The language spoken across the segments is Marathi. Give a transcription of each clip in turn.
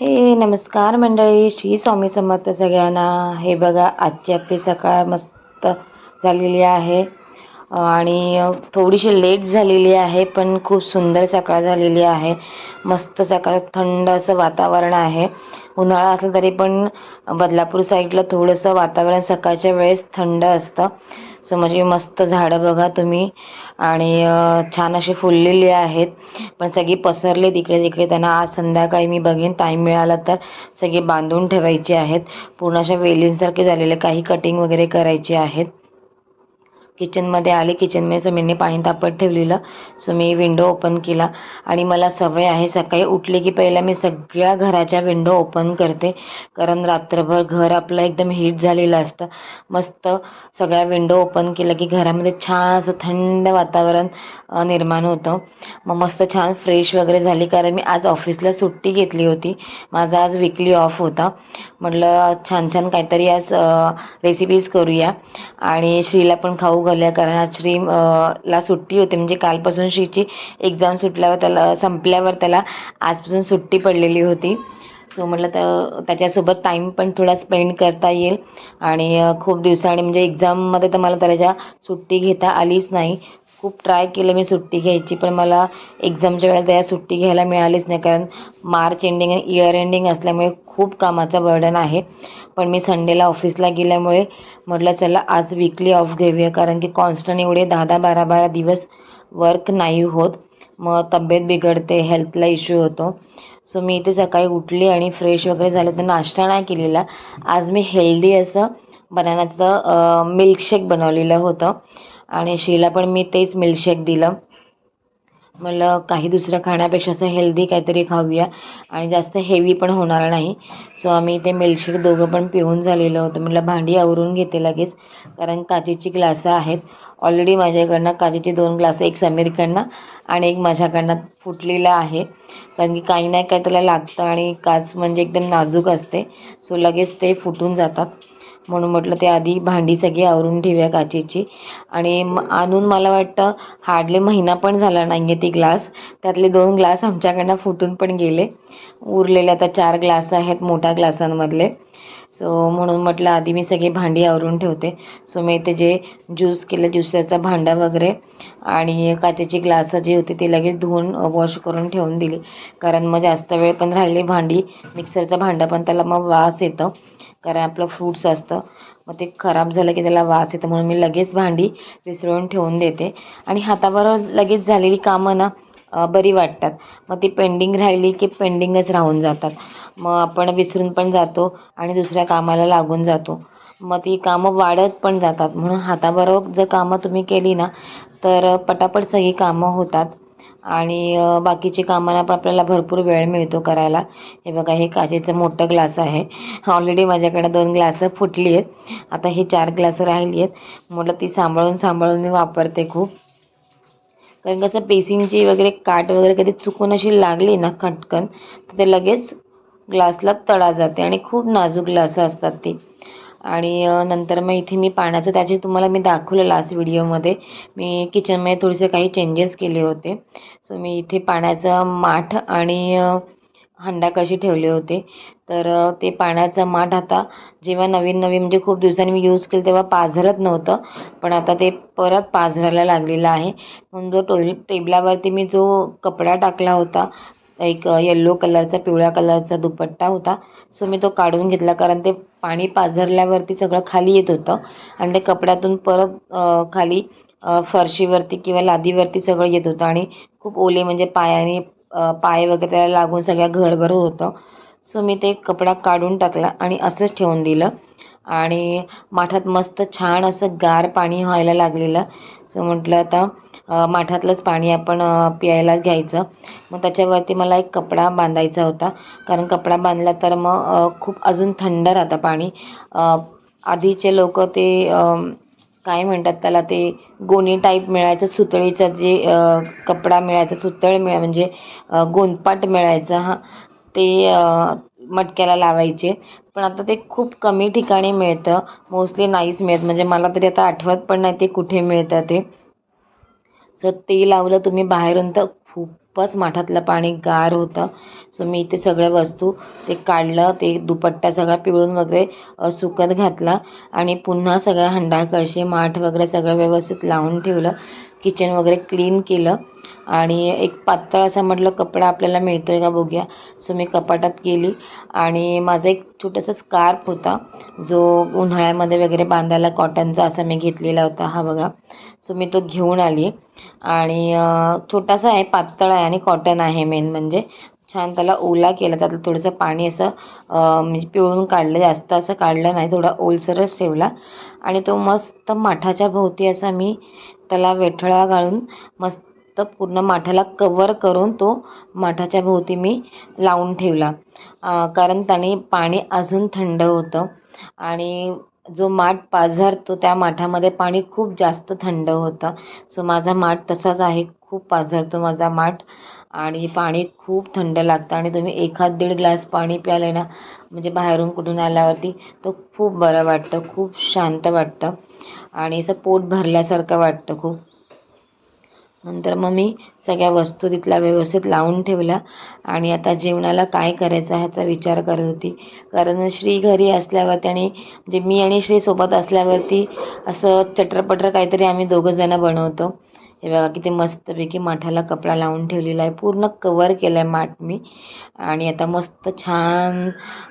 हे नमस्कार मंडळी श्री स्वामी समर्थ सगळ्यांना. हे बघा आजची आपली सकाळ मस्त झालेली आहे. आणि थोडीशी लेट झालेली आहे पण खूप सुंदर सकाळ झालेली आहे. मस्त सकाळ थंड असं वातावरण आहे. उन्हाळा असलं तरी पण बदलापूर साईडला थोडंसं वातावरण सकाळच्या वेळेस थंड असतं. सो म्हणजे मस्त झाडं बघा तुम्ही. आणि छान अशी फुललेली आहेत. पण सगळी पसरले तिकडे तिकडे. त्यांना आज संध्याकाळी मी बघेन. टाईम मिळाला तर सगळी बांधून ठेवायचे आहेत. पूर्ण अशा वेलींसारखे झालेले. काही कटिंग वगैरे करायचे आहेत. किचनमध्ये आले किचनमध्ये समीरने पाणी तापत ठेवलेलं. सो मी विंडो ओपन केला. आणि मला सवय आहे सकाळी उठले की पहिला मी सगळ्या घराच्या विंडो ओपन करते. कारण रात्रभर घर आपलं एकदम हीट झालेलं असतं. मस्त सगळ्या विंडो ओपन केलं की घरामध्ये छान असं थंड वातावरण निर्माण होतं. मग मस्त छान फ्रेश वगैरे झाली. कारण मी आज ऑफिसला सुट्टी घेतली होती. माझा आज विकली ऑफ होता. म्हटलं छान छान काहीतरी आज रेसिपीज करूया. आणि श्रीला पण खाऊ घालूया कारण आज श्री ला सुट्टी होती. म्हणजे कालपासून श्रीची एक्झाम सुटल्यावर त्याला संपल्यावर त्याला आजपासून सुट्टी पडलेली होती. सो म्हटलं तर त्याच्यासोबत टाईम पण थोडा स्पेंड करता येईल. आणि खूप दिवसांनी म्हणजे एक्झाममध्ये तर मला त्याच्या सुट्टी घेता आलीच नाही. खूप ट्राय केलं मी सुट्टी घ्यायची पण मला एक्झामच्या वेळेला त्या सुट्टी घ्यायला मिळालीच नाही. कारण मार्च एंडिंग आणि इयर एंडिंग असल्यामुळे खूप कामाचा बर्डन आहे. पण मी संडेला ऑफिसला गेल्यामुळे म्हटलं चला आज विकली ऑफ घेऊया. कारण की कॉन्स्टंट एवढे दहा दहा बारा बारा दिवस वर्क नाही होत. मग तब्येत बिघडते हेल्थला इश्यू होतो. सो मी इथे सकाळी उठली आणि फ्रेश वगैरे झालं तर नाश्ता नाही केलेला. आज मी हेल्दी असं बनानाचं मिल्कशेक बनवलेलं होतं. आणि शीला पण मी तेच मिल्कशेक दिलं. मला काही दुसरं खाण्यापेक्षा असं हेल्दी काहीतरी खाऊया. आणि जास्त हेवी पण होणार नाही. सो आम्ही ते मिल्कशेक दोघं पण पिऊन झालेलं होतं. म्हटलं भांडी आवरून घेते लगेच. कारण काचेची ग्लासं आहेत. ऑलरेडी माझ्याकडनं काचेची दोन ग्लासं एक समीरकडनं आणि एक माझ्याकडनं फुटलेलं आहे. कारण की काही नाही काय त्याला लागतं आणि काच म्हणजे एकदम नाजूक असते. सो लगेच ते फुटून जातात. म्हणून म्हटलं ते आधी भांडी सगळी आवरून ठेवूया काचेची. आणि म आणून मला वाटतं हार्डली महिना पण झाला नाही आहे ते ग्लास. त्यातले दोन ग्लास आमच्याकडनं फुटून पण गेले. उरलेले आता चार ग्लास आहेत मोठ्या ग्लासांमधले. सो म्हणून म्हटलं आधी मी सगळी भांडी आवरून ठेवते. सो मी इथे जे ज्यूस केलं ज्युसरचा भांडा वगैरे आणि काचेची ग्लास जे होती ती लगेच धुवून वॉश करून ठेवून दिली. कारण मग जास्त वेळ पण राहिले भांडी. मिक्सरचा भांडं पण त्याला मग वास येतं. कारण आपलं फ्रूट्स असतं. मग ते खराब झालं की त्याला वास येतं. म्हणून मी लगेच भांडी विसळून ठेवून देते. आणि हाताबरोबर लगेच झालेली कामं ना बरी वाटतात. मग ती पेंडिंग राहिली की पेंडिंगच राहून जातात. मग आपण विसरून पण जातो आणि दुसऱ्या कामाला लागून जातो. मग ती कामं वाढत पण जातात. म्हणून हाताबरोबर जर कामं तुम्ही केली ना तर पटापट सगळी कामं होतात. आणि बाकीचे बाकीची कामांना पण आपल्याला भरपूर वेळ मिळतो करायला. हे बघा हे काचेचं मोठं ग्लास आहे. ऑलरेडी माझ्याकडे दोन ग्लासं फुटली आहेत. आता हे चार ग्लासं राहिली आहेत. म्हटलं ती सांभाळून सांभाळून मी वापरते खूप. कारण कसं पेसिंगची वगैरे काट वगैरे कधी चुकून अशी लागली ना खटकन तर ते लगेच ग्लासला तडा जाते आणि खूप नाजूक ग्लासं असतात ती. आणि नंतर मग इथे मी पाण्याचं त्याचे तुम्हाला मी दाखवलं लास्ट व्हिडिओमध्ये मी किचनमध्ये थोडेसे काही चेंजेस केले होते. सो मी इथे पाण्याचं माठ आणि हंडा कशी ठेवले होते. तर ते पाण्याचं माठ आता जेव्हा नवीन नवीन म्हणजे खूप दिवसांनी मी यूज केलं तेव्हा पाझरत नव्हतं. पण आता ते परत पाझरायला लागलेलं आहे. म्हणून जो टोल टेबलावरती मी जो कपडा टाकला होता एक येल्लो कलरचा पिवळ्या कलरचा दुपट्टा होता. सो मी तो काढून घेतला कारण ते पाणी पाझरल्यावरती सगळं खाली येत होतं. आणि ते कपड्यातून परत खाली फरशीवरती किंवा लादीवरती सगळं येत होतं. आणि खूप ओले म्हणजे पायाने पाय वगैरे त्याला लागून सगळ्या घरभर होतं. सो मी ते कपडा काढून टाकला आणि असंच ठेवून दिलं. आणि माठात मस्त छान असं गार पाणी व्हायला लागलेलं. सो म्हटलं आता माठातलंच पाणी आपण प्यायला घ्यायचं. मग त्याच्यावरती मला एक कपडा बांधायचा होता. कारण कपडा बांधला तर मग खूप अजून थंड राहतं पाणी. आधीचे लोक ते काय म्हणतात त्याला ते गोणी टाईप मिळायचं सुतळीचं जे कपडा मिळायचा सुतळ मिळा म्हणजे गोंदपाट मिळायचा हा ते मटक्याला लावायचे. पण आता ते खूप कमी ठिकाणी मिळतं. मोस्टली नाहीच मिळत. म्हणजे मला तरी आता आठवत पण नाही ते कुठे मिळतं ते. सो ते लावलं तुम्ही बाहेरून तर खूपच माठातलं पाणी गार होतं. सो मी इथे सगळ्या वस्तू ते काढलं ते दुपट्टा सगळा पिळून वगैरे सुकत घातला आणि पुन्हा सगळ्या हंडा कळशी माठ वगैरे सगळं व्यवस्थित लावून ठेवलं. किचन वगैरे क्लीन केलं. आणि एक पातळ असा म्हटलं कपडा आपल्याला मिळतो आहे का बघूया. सो मी कपाटात गेली आणि माझा एक छोटासा स्कार्फ होता जो उन्हाळ्यामध्ये वगैरे बांधायला कॉटनचा असा मी घेतलेला होता हा बघा. सो मी तो घेऊन आली आणि छोटासा आहे पातळ आहे आणि कॉटन आहे मेन म्हणजे. छान त्याला ओला केला त्यातलं थोडंसं पाणी असं म्हणजे पिळून काढलं जास्त असं काढलं नाही थोडा ओलसरच ठेवला. आणि तो मस्त माठाच्या भोवती असा मी त्याला वेठळा घालून मस्त तर पूर्ण माठाला कवर करून तो माठाच्या भोवती मी लावून ठेवला. कारण त्याने पाणी अजून थंड होतं आणि जो माठ पाझरतो त्या माठामध्ये पाणी खूप जास्त थंड होतं. सो माझा माठ तसाच आहे खूप पाझरतो माझा माठ आणि पाणी खूप थंड लागतं आणि तुम्ही एखाद दीड ग्लास पाणी प्याले ना म्हणजे बाहेरून कुठून आल्यावरती तो खूप बरं वाटतं खूप शांत वाटतं आणि असं पोट भरल्यासारखं वाटतं खूप. नंतर मग मी सगळ्या वस्तू तिथल्या व्यवस्थित लावून ठेवल्या. आणि आता जेवणाला काय करायचं ह्याचा विचार करत होती. कारण श्री घरी असल्यावरती आणि म्हणजे मी आणि श्री सोबत असल्यावरती असं चटरपटर काहीतरी आम्ही दोघंजणं बनवतो. हे बघा किती मस्तपैकी माठाला कपडा लावून ठेवलेला आहे. पूर्ण कवर केलं आहे माठ मी. आणि आता मस्त छान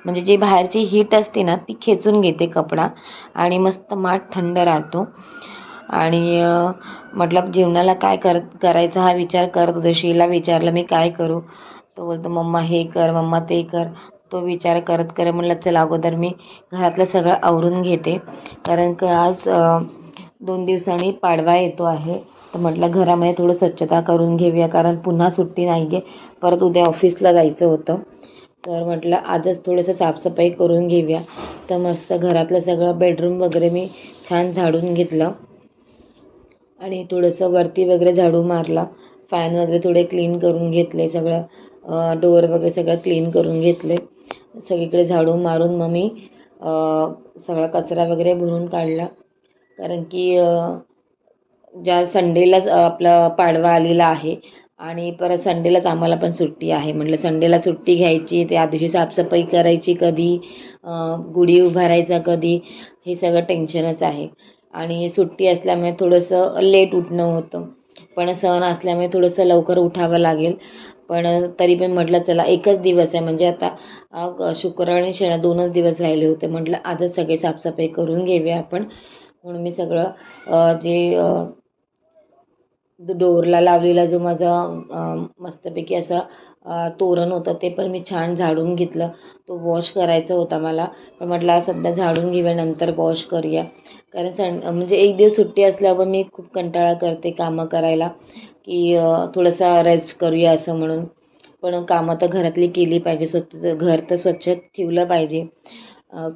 म्हणजे जी बाहेरची हीट असते ना ती खेचून घेते कपडा. आणि मस्त माठ थंड राहतो. आणि म्हटलं जीवनाला काय कर करायचा हा विचार करत होतो शीला विचारलं मी काय करू? तो बोलतो मम्मा हे कर मम्मा ते कर. तो विचार करत करत म्हटलं चला अगोदर मी घरातलं सगळं आवरून घेते. कारण का आज दोन दिवसांनी पाडवा येतो आहे. तर म्हटलं घरामध्ये थोडं स्वच्छता करून घेऊया कारण पुन्हा सुट्टी नाही आहे परत उद्या ऑफिसला जायचं होतं. तर म्हटलं आजच थोडंसं साफसफाई करून घेऊया. तर मस्त घरातलं सगळं बेडरूम वगैरे मी छान झाडून घेतलं. आणि थोडंसं वरती वगैरे झाडू मारला. फॅन वगैरे थोडे क्लीन करून घेतले सगळं. डोअर वगैरे सगळं क्लीन करून घेतले. सगळीकडे झाडू मारून मग मी सगळा कचरा वगैरे भरून काढला. कारण की ज्या संडेलाच आपला पाडवा आलेला आहे आणि परत संडेलाच आम्हाला पण सुट्टी आहे. म्हटलं संडेला सुट्टी घ्यायची त्या दिवशी साफसफाई करायची कधी गुढी उभारायचा कधी हे सगळं टेन्शनच आहे. आणि सुट्टी असल्यामुळे थोडंसं लेट उठणं होतं. पण सण असल्यामुळे थोडंसं लवकर उठावं लागेल. पण तरी पण म्हटलं चला एकच दिवस आहे. म्हणजे आता शुक्रवार आणि शनिवार दोनच दिवस राहिले होते. म्हटलं आजच सगळे साफसफाई करून घेऊया आपण. म्हणून मी सगळं जे डोरला लावलेला जो माझा मस्तपैकी असा तोरण होतं ते पण मी छान झाडून घेतलं. तो वॉश करायचा होता मला. पण म्हटलं सध्या झाडून घेऊया नंतर वॉश करूया. कारण सण म्हणजे एक दिवस सुट्टी असल्यावर मी खूप कंटाळा करते कामं करायला की थोडंसं रेस्ट करूया असं म्हणून. पण कामं तर घरातली केली पाहिजे. स्वच्छ घर तर स्वच्छ ठेवलं पाहिजे.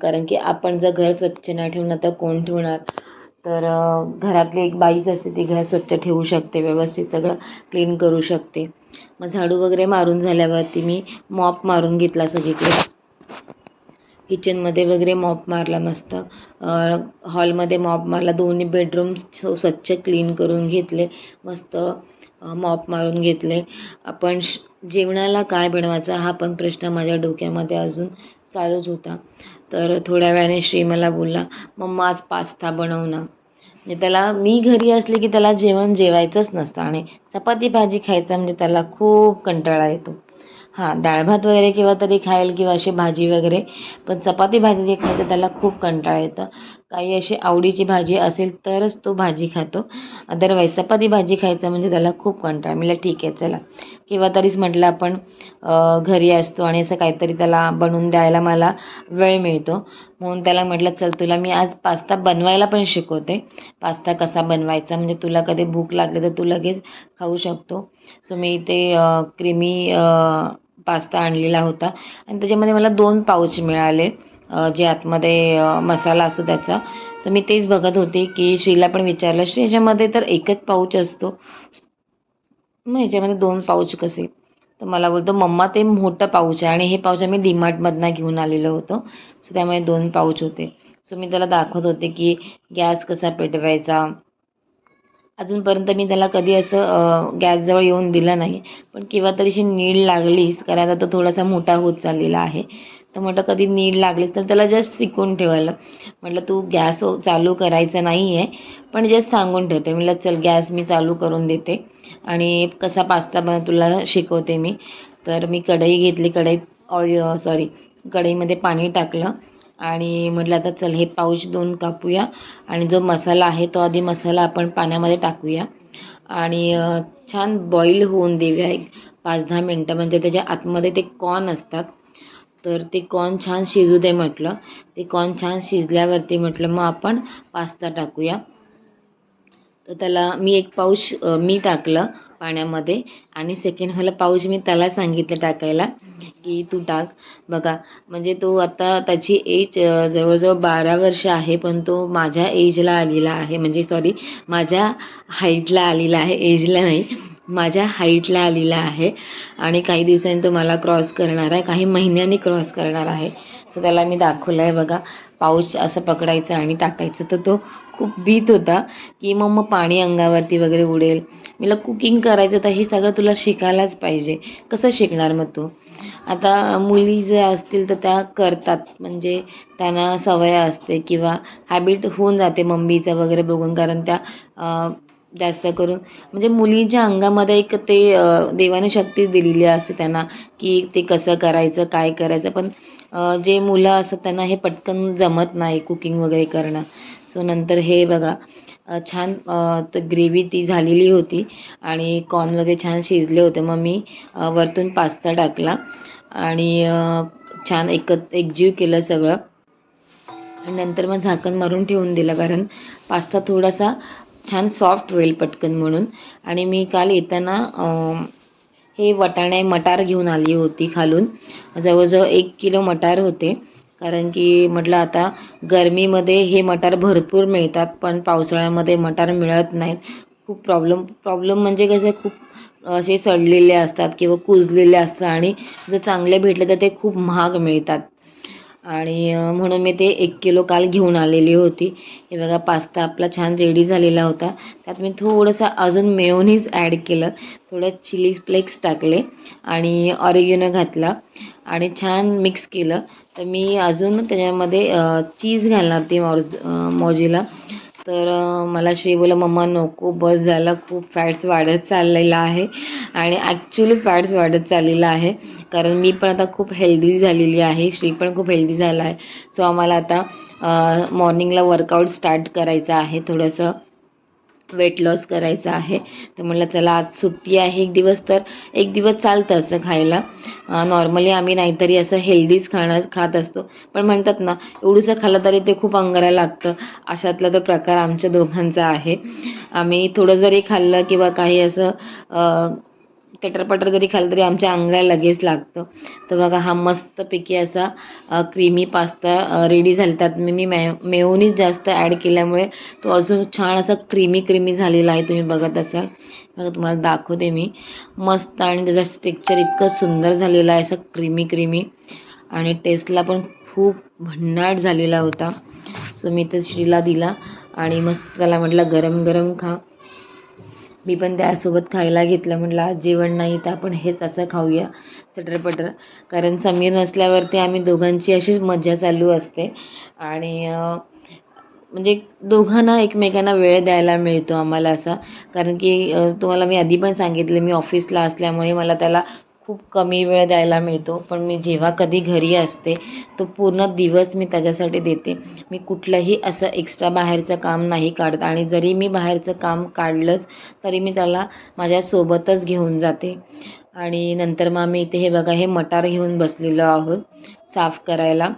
कारण की आपण जर घर स्वच्छ नाही ठेवणार तर कोण ठेवणार? तर घरातली एक बाईच असते ती घर स्वच्छ ठेवू शकते व्यवस्थित सगळं क्लीन करू शकते. मग झाडू वगैरे मारून झाल्यावरती मी मॉप मारून घेतला सगळीकडे. किचनमध्ये वगैरे मॉप मारला मस्त. हॉलमध्ये मॉप मारला दोन्ही बेडरूम स्वच्छ क्लीन करून घेतले मस्त मॉप मारून घेतले. आपण श जेवणाला काय बनवायचा हा पण प्रश्न माझ्या डोक्यामध्ये अजून चालूच होता. तर थोड्या वेळाने श्री मला बोलला मम्मा आज पास्ता बनव ना म्हणजे त्याला मी घरी असले की त्याला जेवण जेवायचंच नसतं आणि चपाती भाजी खायचा म्हणजे त्याला खूप कंटाळा येतो. हां डाळ भात वगैरे किंवा तरी खाईल किंवा अशी भाजी वगैरे पण चपाती भाजी जे खायचं त्याला खूप कंटाळा येतं. काही अशी आवडीची भाजी असेल तरच तो भाजी खातो. अदरवाईज चपाती भाजी खायचं म्हणजे त्याला खूप कंटाळ. मिळाला ठीक आहे चला. किंवा तरीच म्हटलं आपण घरी असतो आणि असं काहीतरी त्याला बनवून द्यायला मला वेळ मिळतो. म्हणून त्याला म्हटलं चल तुला मी आज पास्ता बनवायला पण शिकवते. पास्ता कसा बनवायचा? म्हणजे तुला कधी भूक लागली तर तू लगेच खाऊ शकतो. सो मी इथे क्रीमी पास्ता आणलेला होता. आणि त्याच्यामध्ये मला दोन पाऊच मिळाले. जे आतमध्ये मसाला असतो त्याचा. तर मी तेच बघत होते की श्रीला पण विचारलं श्री ह्याच्यामध्ये तर एकच पाऊच असतो. मग ह्याच्यामध्ये दोन पाऊच कसे? तर मला बोलतो मम्मा ते मोठं पाऊच आहे आणि हे पाऊच आम्ही डीमार्टमधनं घेऊन आलेलो होतो. सो त्यामुळे दोन पाऊच होते. सो मी त्याला दाखवत होते की गॅस कसा पेटवायचा. अजूनपर्यंत मी त्याला कधी असं गॅसजवळ येऊन दिलं नाही. पण केव्हा तरीशी नीड लागलीच कारण आता तो थोडासा मोठा होत चाललेला आहे. तर म्हटलं कधी नीड लागलीच तर त्याला जस्ट शिकून ठेवायला. म्हटलं तू गॅस चालू करायचा नाही आहे पण जस्ट सांगून ठेवते. म्हटलं चल गॅस मी चालू करून देते. आणि कसा पास्ता बनव तुला शिकवते मी. तर मी कढई घेतली. कढईत ऑइल सॉरी कढईमध्ये पाणी टाकलं. आणि म्हटलं आता चल हे पाऊच दोन कापूया. आणि जो मसाला आहे तो आधी मसाला आपण पाण्यामध्ये टाकूया. आणि छान बॉईल होऊन देऊया. एक पाच दहा मिनटं. म्हणजे त्याच्या आतमध्ये ते कॉर्न असतात. तर ते कॉर्न छान शिजू दे म्हटलं. ते कॉर्न छान शिजल्यावरती म्हटलं मग आपण पास्ता टाकूया. तर त्याला मी एक पाऊच मी टाकलं पाण्यामध्ये आणि सेकंड वाला पाऊच मी त्याला सांगितलं टाकायला की तू टाक. बघा म्हणजे तो आता त्याची एज जवळजवळ बारा वर्ष आहे पण तो माझ्या एजला आलेला आहे. म्हणजे सॉरी माझ्या हाईटला आलेला आहे एजला नाही. माझ्या हाईटला आलेला आहे आणि काही दिवसांनी तो मला क्रॉस करणार आहे काही महिन्यांनी क्रॉस करणार आहे. सो त्याला मी दाखवलं आहे बघा. पाऊच असं पकडायचं आणि टाकायचं. तर तो खूप भीत होता की मग मग पाणी अंगावरती वगैरे उडेल. मला कुकिंग करायचं तर हे सगळं तुला शिकायलाच पाहिजे. कसं शिकणार मग तू? आता मुली जे असतील तर त्या करतात. म्हणजे त्यांना सवय असते किंवा हॅबिट होऊन जाते मम्मीचं वगैरे बघून. कारण त्या जास्त करून. म्हणजे मुलींच्या अंगामध्ये एक ते देवाने शक्ती दिलेली असते त्यांना की ते कसं करायचं काय करायचं. पण जे मुलं असतात त्यांना हे पटकन जमत नाही कुकिंग वगैरे करणं. सो नंतर हे बघा छान तर ग्रेव्ही ती झालेली होती आणि कॉर्न वगैरे छान शिजले होते. मग मी वरतून पास्ता टाकला आणि छान एकत एकजीव केलं सगळं. आणि नंतर मग झाकण मारून ठेवून दिलं कारण पास्ता थोडासा छान सॉफ्ट होईल पटकन म्हणून. आणि मी काल येताना हे वटाणे मटार घेऊन आली होती खालून. जवळजवळ एक किलो मटार होते. कारण की म्हटलं आता गरमीमध्ये हे मटार भरपूर मिळतात पण पावसाळ्यामध्ये मटार मिळत नाहीत. खूप प्रॉब्लेम प्रॉब्लेम म्हणजे कसं खूप असे सडलेले असतात किंवा कुजलेले असतात आणि जर चांगले भेटले तर ते खूप महाग मिळतात. आणि म्हणून मी ते एक किलो काल घेऊन आलेली होती. हे बघा पास्ता आपला छान रेडी झालेला होता. त्यात मी थोडंसं अजून मेयोनीज ॲड केलं. थोडं चिली फ्लेक्स टाकले आणि ऑरिगिनो घातला आणि छान मिक्स केलं. तर मी अजून त्याच्यामध्ये चीज घालणार ती मॉर्ज मॉजीला. तर मला श्री बोला मम्मा नको बस झाला. खूप फॅट्स वाढत चाललेलं आहे. आणि ॲक्च्युली फॅट्स वाढत चाललेलं आहे. कारण मी पण आता खूप हेल्दी झालेली आहे. श्री पण खूप हेल्दी झाला आहे. सो आम्हाला आता मॉर्निंगला वर्कआउट स्टार्ट करायचं आहे थोडंसं. वेट लॉस करायचं आहे. तर म्हटलं चला आज सुट्टी आहे एक दिवस तर एक दिवस चालतं असं खायला. नॉर्मली आम्ही नाहीतरी असं हेल्दीच खाणं खात असतो. पण म्हणतात ना एवढंसं खाल्लं तरी ते खूप अंगाला लागतं. अशातला तो प्रकार आमच्या दोघांचा आहे. आम्ही थोडं जरी खाल्लं किंवा काही असं चटरपटर जरी खाल्लं तरी आमच्या अंगाला लगेच लागतं. तर बघा हा मस्तपैकी असा क्रीमी पास्ता रेडी झाला त्यात मी मी मॅ मेयोनीज जास्त ॲड केल्यामुळे तो अजून छान असा क्रीमी क्रीमी झालेला आहे. तुम्ही बघत असाल. बघा तुम्हाला दाखवते मी. मस्त आणि त्याचं टेक्चर इतकं सुंदर झालेलं आहे असं क्रीमी क्रीमी आणि टेस्टला पण खूप भन्नाट झालेला होता. सो मी तर श्रीला दिला. आणि मस्त त्याला म्हटलं गरम गरम खा. मी पण त्यासोबत खायला घेतलं म्हटलं आज जेवण नाही तर आपण हेच असं खाऊया. चटरपटर कारण समीर नसल्यावरती आम्ही दोघांची अशीच मजा चालू असते. आणि म्हणजे दोघांना एकमेकांना वेळ द्यायला मिळतो आम्हाला असा. कारण की तुम्हाला मी आधी पण सांगितलं मी ऑफिसला असल्यामुळे मला त्याला खूप कमी वेळ द्यायला मिळतो पण मी जेव्हा कधी घरी असते तो पूर्ण दिवस मी त्याच्यासाठी देते. मी कुठलंही असं एक्स्ट्रा बाहेरचं काम नाही काढत आणि जरी मी बाहेरचं काम काढलंच तरी मी त्याला माझ्यासोबतच घेऊन जाते. आणि नंतर मग आम्ही इथे हे बघा हे मटार घेऊन बसलेलो आहोत साफ करायला.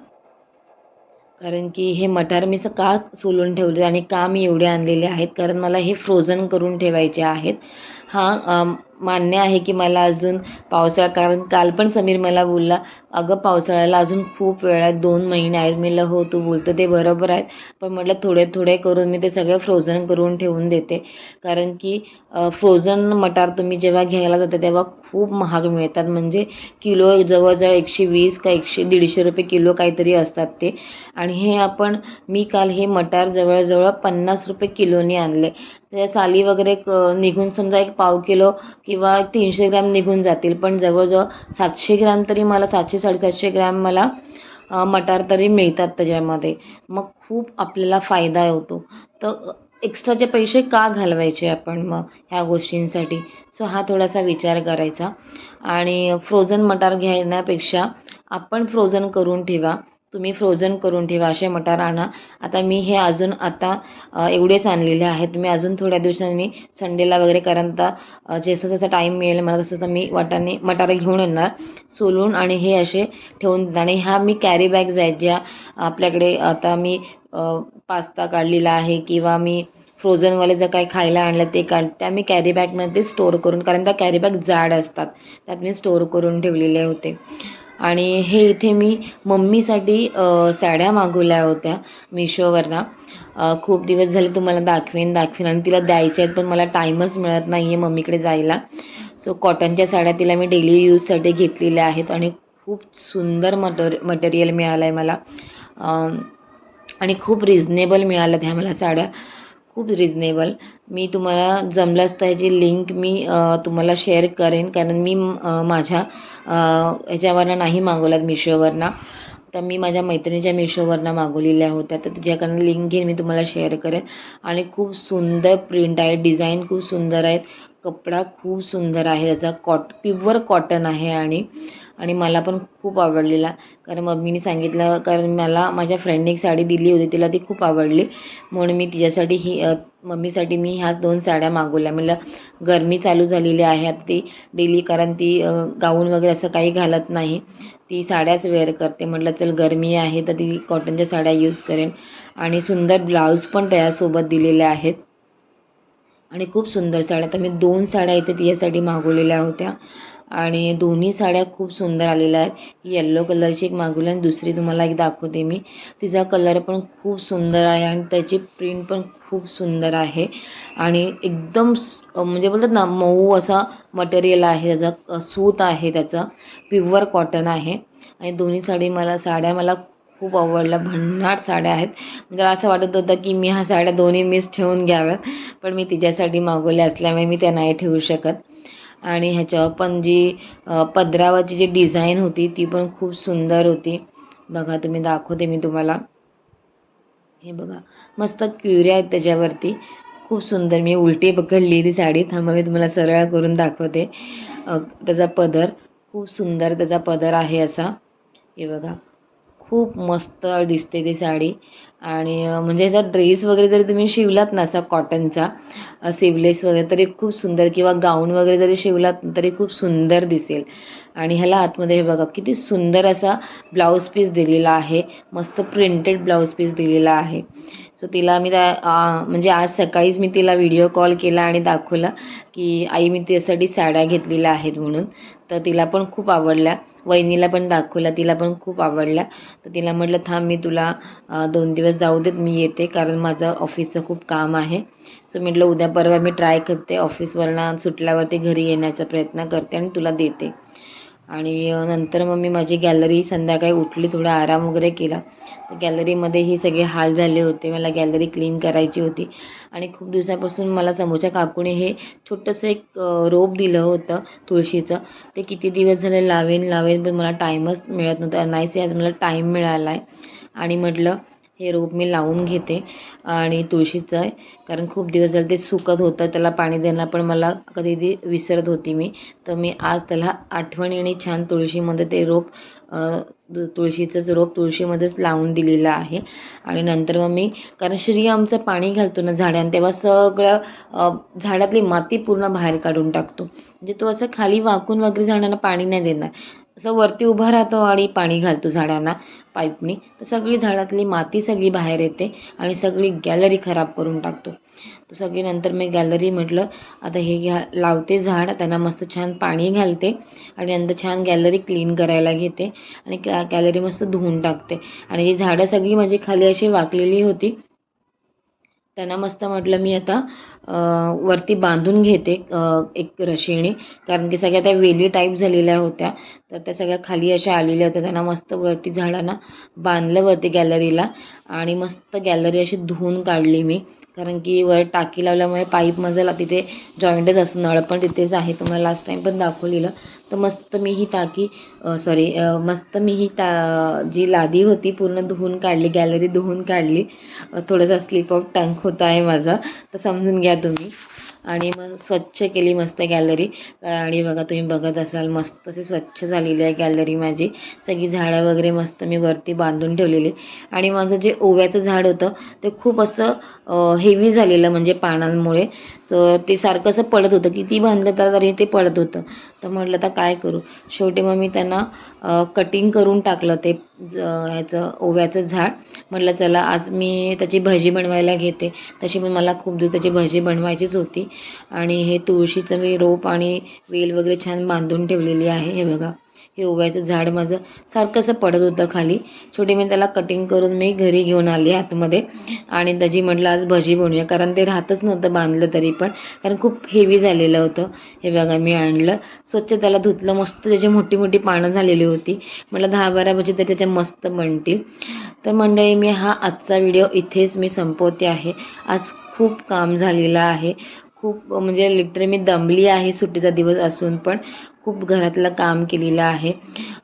कारण की हे मटार मी स- का सोलून ठेवले आणि का मी एवढे आणलेले आहेत? कारण मला हे फ्रोझन करून ठेवायचे आहेत. हा मान्य आहे की मला अजून पावसाळा कारण काल पण समीर मला बोलला अगं पावसाळ्याला अजून खूप वेळ आहे. दोन महिने आहेत. मी हो तू बोलतं ते बरोबर आहेत. पण म्हटलं थोडे थोडे करून मी ते सगळं फ्रोझन करून ठेवून देते. कारण की फ्रोझन मटार तुम्ही जेव्हा घ्यायला जाता तेव्हा खूप महाग मिळतात. म्हणजे किलो जवळजवळ एकशे वीस का एकशे दीडशे रुपये किलो काहीतरी असतात ते. आणि हे आपण मी काल हे मटार जवळजवळ पन्नास रुपये किलोनी आणले. त्या साली वगैरे क निघून समजा एक पाव किलो किंवा तीनशे ग्रॅम निघून जातील. पण जवळजवळ सातशे ग्रॅम तरी मला सातशे साडेसातशे ग्रॅम मला मटार तरी मिळतात त्याच्यामध्ये. मग खूप आपल्याला फायदा होतो. तर एक्स्ट्राचे पैसे का घालवायचे आपण मग ह्या गोष्टींसाठी? सो हा थोडासा विचार करायचा. आणि फ्रोझन मटार घेण्यापेक्षा आपण फ्रोझन करून ठेवा. तुम्ही फ्रोझन करून ठेवा असे मटार आणा. आता मी हे अजून आता एवढेच आणलेले आहेत. मी अजून थोड्या दिवसांनी संडेला वगैरे कारण आता जसं जसं टाईम मिळेल मला तसं तसं मी वाटाने मटार घेऊन येणार. सोलून आणि हे असे ठेवून देणार. आणि ह्या मी कॅरी बॅग्स आहेत ज्या आपल्याकडे आता मी पास्ता काढलेला आहे किंवा मी फ्रोझनवाले जर काही खायला आणलं ते काढ त्या मी कॅरी बॅगमध्ये स्टोअर करून कारण त्या कॅरी बॅग जाड असतात. त्यात मी स्टोअर करून ठेवलेले होते. आणि हे इथे मी मम्मीसाठी साड्या मागवल्या होत्या मिशोवरनं. खूप दिवस झाले तुम्हाला दाखवेन दाखवेन आणि तिला द्यायच्या आहेत पण मला टाईमच मिळत नाही आहे मम्मीकडे जायला. सो कॉटनच्या साड्या तिला मी डेली यूजसाठी घेतलेल्या आहेत आणि खूप सुंदर मटर मटेरियल मिळालं आहे मला आणि खूप रिजनेबल मिळालं ह्या मला साड्या. खूप रिजनेबल मी तुम्हाला जमलंच त्याची लिंक मी तुम्हाला शेअर करेन कारण मी माझ्या ह्याच्यावरनं नाही मागवल्यात मिशोवरनं. तर मी माझ्या मैत्रिणीच्या मिशोवरनं मागवलेल्या होत्या. तर तिच्याकडनं लिंक घेईन मी तुम्हाला शेअर करेन. आणि खूप सुंदर प्रिंट आहे. डिझाईन खूप सुंदर आहेत. कपडा खूप सुंदर आहे. त्याचा कॉट प्युअर कॉटन आहे आणि आणि मला पण खूप आवडलेला. कारण मम्मीने सांगितलं कारण मला माझ्या फ्रेंडने एक साडी दिली होती तिला ती खूप आवडली. म्हणून मी तिच्यासाठी ही मम्मीसाठी मी ह्या दोन साड्या मागवल्या. मला गरमी चालू झालेली आहे आता ती डेली कारण ती गाऊन वगैरे असं काही घालत नाही. ती साड्याच वेअर करते. म्हटलं चल गरमी आहे तर ती कॉटनच्या साड्या यूज करेन. आणि सुंदर ब्लाऊज पण त्यासोबत दिलेले आहेत. आणि खूप सुंदर साड्या. तर मी दोन साड्या इथे तिच्यासाठी मागवलेल्या होत्या. आणि दोन्ही साड्या खूप सुंदर आलेल्या आहेत. ही येल्लो कलरची एक मागवली आणि दुसरी तुम्हाला एक दाखवते मी. तिचा कलर पण खूप सुंदर आहे आणि त्याची प्रिंट पण खूप सुंदर आहे. आणि एकदम म्हणजे बोलतात ना मऊ असा मटेरियल आहे. त्याचा सूत आहे त्याचा. प्युअर कॉटन आहे. आणि दोन्ही साडी मला साड्या मला खूप आवडल्या. भन्नाट साड्या आहेत. म्हणजे असं वाटत होतं की मी ह्या साड्या दोन्ही मिस ठेवून घ्याव्यात. पण मी तिच्यासाठी मागवल्या असल्यामुळे मी त्या नाही ठेवू शकत. आणि ह्याच्यावर पण जी पदरावरची जी डिझाईन होती ती पण खूप सुंदर होती. बघा तुम्ही दाखवते मी तुम्हाला. हे बघा मस्त क्युऱ्या आहेत त्याच्यावरती. खूप सुंदर मी उलटी पकडली ती साडी थांबा मी तुम्हाला सरळ करून दाखवते. त्याचा पदर खूप सुंदर त्याचा पदर आहे असा. हे बघा. खूप मस्त दिसते ती साडी. आणि म्हणजे याचा ड्रेस वगैरे जरी तुम्ही शिवलात ना असा कॉटनचा सिवलेस वगैरे तरी खूप सुंदर किंवा गाऊन वगैरे जरी शिवलात तरी खूप सुंदर दिसेल. आणि ह्याला आतमध्ये हे बघा किती सुंदर असा ब्लाऊज पीस दिलेला आहे. मस्त प्रिंटेड ब्लाऊज पीस दिलेला आहे. सो तिला मी त्या म्हणजे आज सकाळीच मी तिला व्हिडिओ कॉल केला आणि दाखवला की आई मी त्यासाठी साड्या घेतलेल्या आहेत म्हणून. तर तिला पण खूप आवडल्या. वहिनीला पण दाखवल्या तिला पण खूप आवडल्या. तर तिला म्हटलं थांब मी तुला दोन दिवस जाऊ देत मी येते कारण माझं ऑफिसचं खूप काम आहे. सो म्हटलं उद्या परवा मी ट्राय करते ऑफिसवरनं सुटल्यावरती घरी येण्याचा प्रयत्न करते आणि तुला देते. आणि नंतर मग मी माझी गॅलरी संध्याकाळी उठली थोडा आराम वगैरे केला. तर गॅलरीमध्ये ही सगळे हाल झाले होते. मला गॅलरी क्लीन करायची होती. आणि खूप दिवसापासून मला समोरच्या काकूने हे छोटंसं एक रोप दिलं होतं तुळशीचं. ते किती दिवस झाले लावेन लावेन पण मला टाईमच मिळत नव्हता. नाहीसे आज मला टाईम मिळाला आहे आणि म्हटलं हे रोप मी लावून घेते आणि तुळशीचं आहे. कारण खूप दिवस झाले ते सुकत होतं त्याला पाणी देणं पण मला कधी कधी विसरत होती मी. तर मी आज त्याला आठवणीने छान तुळशीमध्ये ते रोप तुळशीचंच रोप तुळशीमध्येच लावून दिलेलं आहे. आणि नंतर मग मी कारण श्री आमचं पाणी घालतो ना झाडांना तेव्हा सगळं झाडातली माती पूर्ण बाहेर काढून टाकतो. म्हणजे तो असं खाली वाकून वगैरे झाडांना पाणी नाही देणार. असं वरती उभा राहतो आणि पाणी घालतो झाडांना पाईपनी. तर सगळी झाडातली माती सगळी बाहेर येते आणि सगळी गॅलरी खराब करून टाकतो. तर सगळी नंतर मी गॅलरी म्हटलं आता हे घ्या लावते झाड त्यांना मस्त छान पाणी घालते आणि नंतर छान गॅलरी क्लीन करायला घेते आणि गॅलरी मस्त धुवून टाकते. आणि ही झाडं सगळी माझी खाली अशी वाकलेली होती. त्यांना मस्त म्हटलं मी आता वरती बांधून घेते एक रशीने कारण की सगळ्या त्या वेली टाईप झालेल्या होत्या. तर त्या सगळ्या खाली अशा आलेल्या होत्या. त्यांना मस्त वरती झाडांना बांधलं वरती गॅलरीला आणि मस्त गॅलरी अशी धुवून काढली मी. कारण की वर टाकी लावल्यामुळे पाईप मजला तिथे जॉईंटच असतं नळ पण तिथेच आहे. तुम्हाला लास्ट टाईम पण दाखवलेलं. तर मस्त मी ही टाकी सॉरी मस्त मी ही टा जी लादी होती पूर्ण धुवून काढली गॅलरी धुवून काढली. थोडंसं थोडासा स्लिप ऑफ टंक होता आहे माझा. तर समजून घ्या तुम्ही. आणि मग स्वच्छ केली मस्त गॅलरी आणि बघा तुम्ही बघत असाल मस्त अशी स्वच्छ झालेली आहे गॅलरी माझी. सगळी झाडं वगैरे मस्त मी वरती बांधून ठेवलेली. आणि माझं जे ओव्याचं झाड होतं ते खूप असं हेवी झालेलं म्हणजे पानांमुळे. तर ते सारखं असं पडत होतं किती बांधलं तर तरी ते पडत होतं. तर म्हटलं तर काय करू? शेवटी मग मी त्यांना कटिंग करून टाकलं ते ज- ह्याचं ओव्याचं झाड. म्हटलं चला आज मी त्याची भजी बनवायला घेते. तशी पण मला खूप दिवस त्याची भजी बनवायचीच होती. आणि हे तुळशीचं मी रोप आणि वेल वगैरे छान बांधून ठेवलेली आहे हे बघा. हे ओव्याचं झाड माझं सारखं असं पडत होतं खाली. छोटी मी त्याला कटिंग करून मी घरी घेऊन आली आतमध्ये. आणि त्याची म्हटलं आज भजी बनवूया. कारण ते राहतच नव्हतं बांधलं तरी पण. कारण खूप हेवी झालेलं होतं. हे बघा मी आणलं. स्वच्छ त्याला धुतलं. मस्त त्याची मोठी मोठी पानं झालेली होती. म्हटलं दहा बारा भजी तर त्याच्या मस्त बनतील. तर मंडळी मी हा आजचा व्हिडिओ इथेच मी संपवते आहे. आज खूप काम झालेलं आहे. खूप म्हणजे लिटर मी दमली आहे सुट्टीचा दिवस असून पण. खूप घरातलं काम केलेलं आहे.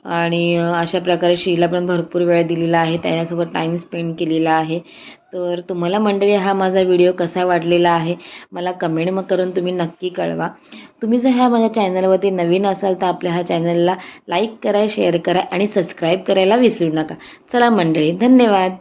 आणि अशा प्रकारे श्रीला पण भरपूर वेळ दिलेला आहे. त्याच्यासोबत टाईम स्पेंड केलेला आहे. तर तुम्हाला मंडळी हा माझा व्हिडिओ कसा वाटलेला आहे? मला कमेंट मग करून तुम्ही नक्की कळवा. तुम्ही जर ह्या माझ्या चॅनलवरती नवीन असाल तर आपल्या ह्या चॅनलला लाईक करा शेअर करा आणि सबस्क्राईब करायला विसरू नका. चला मंडळी धन्यवाद.